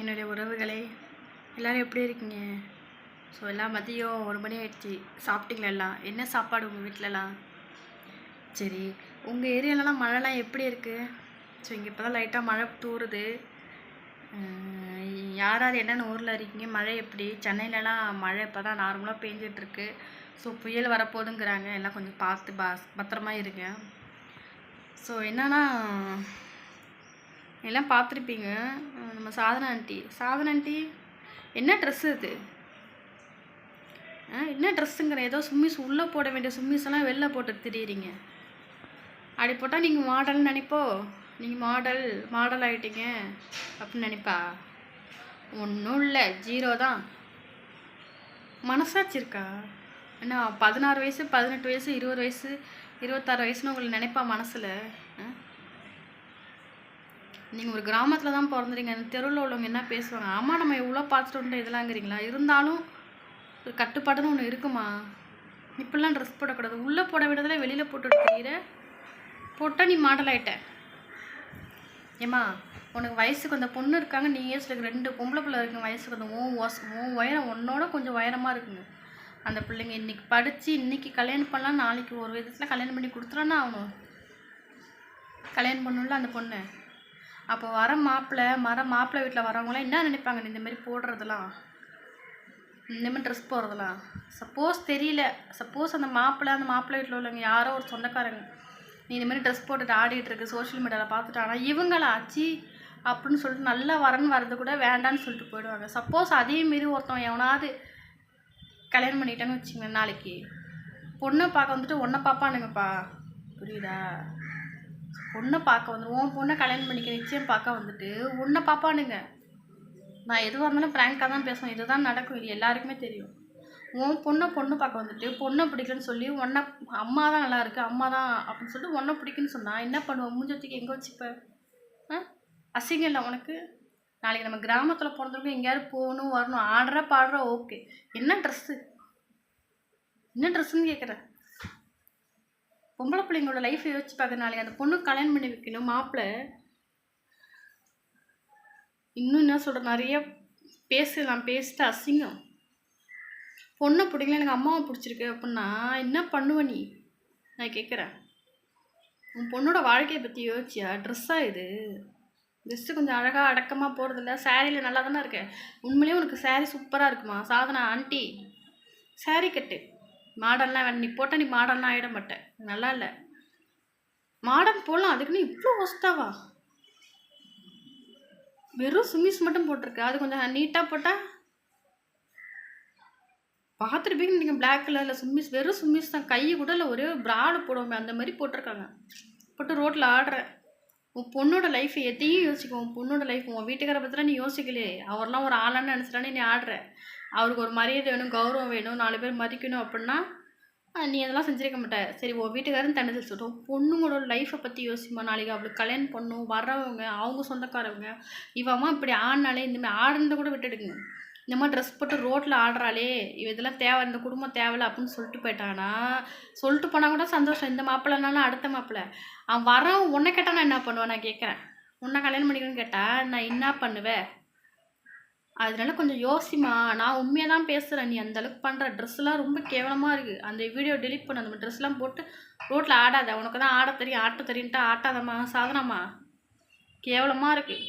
என்னுடைய உறவுகளே எல்லோரும் எப்படி இருக்கீங்க? ஸோ எல்லாம் மதியம் ஒரு மணி ஆயிடுச்சு. சாப்பிட்டீங்களா எல்லாம்? என்ன சாப்பாடு உங்கள் வீட்டிலலாம் சரி உங்கள் ஏரியாலலாம் மழைலாம் எப்படி இருக்குது ஸோ இங்கே இப்போ தான் லைட்டாக மழை தூறுது. யார் யார் என்னென்ன ஊரில் இருக்கீங்க? மழை எப்படி? சென்னையிலலாம் மழை இப்போ தான் நார்மலாக பேஞ்சிட்ருக்கு. ஸோ புயல் வரப்போகுதுங்கிறாங்க. எல்லாம் கொஞ்சம் பார்த்து பாஸ் பத்திரமா இருக்கேன் ஸோ என்னன்னா எல்லாம் பார்த்துருப்பீங்க. நம்ம சாதனா ஆண்டி. சாதனா ஆண்டி என்ன ட்ரெஸ் இது? ஆ என்ன ட்ரெஸ்ஸுங்கிற ஏதோ சும்மிஸ் உள்ளே போட வேண்டிய சும்மிஸ் எல்லாம் வெளில போட்டு திரியிறீங்க. அப்படி போட்டால் நீங்கள் மாடல்னு நினைப்போ? நீங்கள் மாடல் மாடல் ஆகிட்டீங்க அப்படின்னு நினைப்பா? ஒன்றும் இல்லை ஜீரோ தான். மனசாட்சி இருக்கா? என்ன பதினாறு வயசு பதினெட்டு வயசு இருபது வயசு இருபத்தாறு வயசுன்னு உங்களை நினைப்பா மனசில்? நீங்கள் ஒரு கிராமத்தில் தான் பிறந்துறீங்க அந்த தெருவில் உள்ளவங்க என்ன பேசுவாங்க? ஆமாம் நம்ம எவ்வளோ பார்த்துட்டு வந்துட்டோம் இதெல்லாங்கிறீங்களா இருந்தாலும் ஒரு கட்டுப்பாடுன்னு ஒன்று இருக்குமா? இப்படிலாம் ட்ரெஸ் போடக்கூடாது. உள்ளே போட விடதில்ல வெளியில் போட்டு தெரியுற போட்டால் நீ மாடல் ஆகிட்டேன் ஏம்மா உனக்கு வயசுக்கு அந்த பொண்ணு இருக்காங்க நீ ஏஜில் ரெண்டு பொம்பளை பிள்ளை இருக்குங்க வயசுக்கு அந்த ஓ ஒஸ் ஓ உயரம் உன்னோட கொஞ்சம் உயரமாக இருக்குங்க. அந்த பிள்ளைங்க இன்றைக்கி படித்து இன்னைக்கு கல்யாணம் பண்ணலாம் நாளைக்கு ஒரு விதத்தில் கல்யாணம் பண்ணி கொடுத்துறானா ஆகணும். கல்யாணம் பண்ணும்ல அந்த பொண்ணு. அப்போ வர மாப்பிள்ளை மர மாப்பிள்ளை வீட்டில் வரவங்களாம் என்ன நினைப்பாங்க? நீ இந்தமாரி போடுறதெல்லாம்? இந்த மாதிரி ட்ரெஸ் போடுறதெல்லாம்? சப்போஸ் தெரியல. சப்போஸ் அந்த மாப்பிள்ளை அந்த மாப்பிள்ளை வீட்டில் உள்ளவங்க யாரோ ஒரு சொந்தக்காரங்க. நீ இந்த மாதிரி ட்ரெஸ் போட்டுட்டு ஆடிட்டு இருக்கு சோஷியல் மீடியாவில் பார்த்துட்டு ஆனால் இவங்களா ஆச்சு அப்படின்னு சொல்லிட்டு நல்லா வரன்னு வர்றது கூட வேண்டான்னு சொல்லிட்டு போயிடுவாங்க. சப்போஸ் அதே மாரி ஒருத்தன் எவனாவது கல்யாணம் பண்ணிட்டேன்னு வச்சுக்கோங்க நாளைக்கு. பொண்ணை பார்க்க வந்துட்டு ஒன்றை பார்ப்பானுங்கப்பா. புரியுதா? பொண்ணை பார்க்க வந்து உன் பொண்ணை கல்யாணம் பண்ணிக்க நிச்சயம் பார்க்க வந்துட்டு உன்னை பார்ப்பானுங்க. நான் எதுவாக இருந்தாலும் ஃப்ராங்காக தான் பேசுவேன். இதுதான் நடக்கும். இது எல்லாருக்குமே தெரியும். உன் பொண்ணை பொண்ணு பார்க்க வந்துட்டு பொண்ணை பிடிக்கலன்னு சொல்லி உன்னை அம்மா தான் நல்லா இருக்குது அம்மா தான் அப்படின்னு சொல்லிட்டு உன்னை பிடிக்குன்னு சொன்னால் என்ன பண்ணுவேன்? மூஞ்சத்துக்கு எங்கே வச்சுப்பேன் ஆ? அசிங்கம் இல்லை உனக்கு? நாளைக்கு நம்ம கிராமத்தில் பிறந்திருக்கோம் எங்கேயாவது போகணும் வரணும் ஆடுற பாடுற ஓகே என்ன ட்ரெஸ்ஸு என்ன ட்ரெஸ்ஸுன்னு கேட்குறேன் பொம்பளை பிள்ளைங்களோட லைஃப் யோசிச்சு பார்க்க அந்த பொண்ணு கல்யாணம் பண்ணி வைக்கணும் மாப்பிள்ளை. இன்னும் என்ன சொல்கிற நிறைய பேசலாம் பேசிட்டு அசிங்கம். பொண்ணை பிடிக்கல எனக்கு அம்மாவை பிடிச்சிருக்கு அப்படின்னா என்ன பண்ணுவ நீ? நான் கேட்குறேன் உன் பொண்ணோட வாழ்க்கையை பற்றி யோசிச்சியா? ட்ரெஸ்ஸாக இது. ட்ரெஸ்ஸு கொஞ்சம் அழகாக அடக்கமாக போகிறதில்ல சாரியில் நல்லா தானே இருக்க. உண்மையிலேயே உனக்கு சாரி சூப்பராக இருக்குமா? சாதனா ஆண்டி. சாரி கட்டு. மாடல்லாம் வேணும் நீ போட்டால் நீ மாடல்லாம் ஆகிட மாட்டேன். நல்லா இல்லை. மாடர்ன் போடலாம் அதுக்குன்னு இவ்வளோ ஒஸ்தாவா வெறும் சுமிஸ் மட்டும் போட்டிருக்கு. அது கொஞ்சம் நீட்டாக போட்டால் பார்த்துருப்பீங்க நீங்கள் பிளாக் கலரில் சும்மிஸ் வெறும் சும்மிஸ் தான். கை கூட இல்லை ஒரே ப்ராடு போடுவோமே அந்த மாதிரி போட்டிருக்காங்க. போட்டு ரோட்டில் ஆடுற உன் பொண்ணோட லைஃப் எத்தையும் யோசிக்கும் உன் பொண்ணோட லைஃப் உன் வீட்டுக்கார பற்றிலாம் நீ யோசிக்கலையே. அவர்லாம் ஒரு ஆளான்னு நினச்சிட்டானே நீ ஆடுற. அவருக்கு ஒரு மரியாதை வேணும் கௌரவம் வேணும் நாலு பேர் மதிக்கணும் அப்படின்னா நீ அதெல்லாம் செஞ்சிருக்க மாட்டேன் சரி உன் வீட்டுக்காரன் தண்ணி சொல்லிட்டோம் பொண்ணுங்களோட லைஃப்பை பற்றி யோசிமா நாளைக்கு அவளுக்கு கல்யாணம் பண்ணும் வர்றவங்க அவங்க சொந்தக்காரவங்க இவம்மா இப்படி ஆடினாலே இந்தமாதிரி ஆடுறத கூட விட்டுடுங்க. இந்த மாதிரி ட்ரெஸ் போட்டு ரோட்டில் ஆடுறாளே இவ இதெல்லாம் தேவை இந்த குடும்பம் தேவையில்ல அப்படின்னு சொல்லிட்டு போயிட்டானா சொல்லிட்டு போனால் கூட சந்தோஷம். இந்த மாப்பிள்ளனாலும் அடுத்த மாப்பிள்ளை. அவன் வரவன் உன்னை கேட்டால் நான் என்ன பண்ணுவேன்? நான் கேட்குறேன். உன்னை கல்யாணம் பண்ணிக்கணும்னு கேட்டால் நான் என்ன பண்ணுவேன்? அதனால கொஞ்சம் யோசிமா நான் உண்மையாக தான் பேசுகிறேன் நீ அந்தளவுக்கு பண்ணுற ட்ரெஸ்லாம் ரொம்ப கேவலமாக இருக்குது அந்த வீடியோ டெலிட் பண்ண அந்த ட்ரெஸ்லாம் போட்டு ரோட்டில் ஆடாத. உனக்கு தான் ஆட தெரியும். ஆட்ட தெரியும்ட்டா ஆட்டாதம்மா. சாதனம்மா. கேவலமாக இருக்குது